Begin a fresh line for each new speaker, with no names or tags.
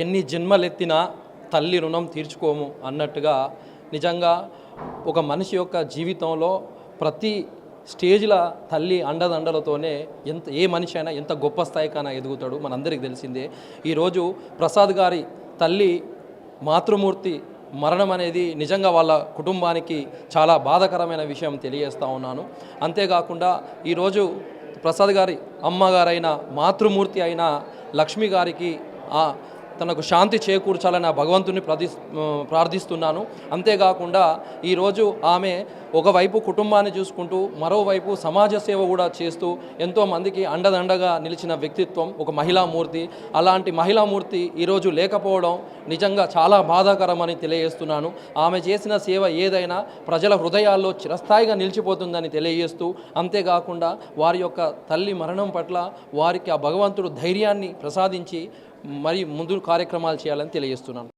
ఎన్ని జన్మలెత్తినా తల్లి రుణం తీర్చుకోము అన్నట్టుగా నిజంగా ఒక మనిషి యొక్క జీవితంలో ప్రతి స్టేజ్ల తల్లి అండదండలతోనే ఎంత ఏ మనిషి అయినా ఎంత గొప్ప స్థాయికైనా ఎదుగుతాడు మనందరికీ తెలిసిందే. ఈరోజు ప్రసాద్ గారి తల్లి మాతృమూర్తి మరణం అనేది నిజంగా వాళ్ళ కుటుంబానికి చాలా బాధాకరమైన విషయం తెలియజేస్తూ ఉన్నాను. అంతేకాకుండా ఈరోజు ప్రసాద్ గారి అమ్మగారైన మాతృమూర్తి అయిన లక్ష్మి గారికి ఆ తనకు శాంతి చేకూర్చాలని ఆ భగవంతుని ప్రతి ప్రార్థిస్తున్నాను. అంతేకాకుండా ఈరోజు ఆమె ఒకవైపు కుటుంబాన్ని చూసుకుంటూ మరోవైపు సమాజ సేవ కూడా చేస్తూ ఎంతో మందికి అండదండగా నిలిచిన వ్యక్తిత్వం ఒక మహిళామూర్తి. అలాంటి మహిళామూర్తి ఈరోజు లేకపోవడం నిజంగా చాలా బాధాకరమని తెలియజేస్తున్నాను. ఆమె చేసిన సేవ ఏదైనా ప్రజల హృదయాల్లో చిరస్థాయిగా నిలిచిపోతుందని తెలియజేస్తూ అంతేకాకుండా వారి యొక్క తల్లి మరణం పట్ల వారికి ఆ భగవంతుడు ధైర్యాన్ని ప్రసాదించి మరి ముందు కార్యక్రమాలు చేయాలని తెలియజేస్తున్నాను.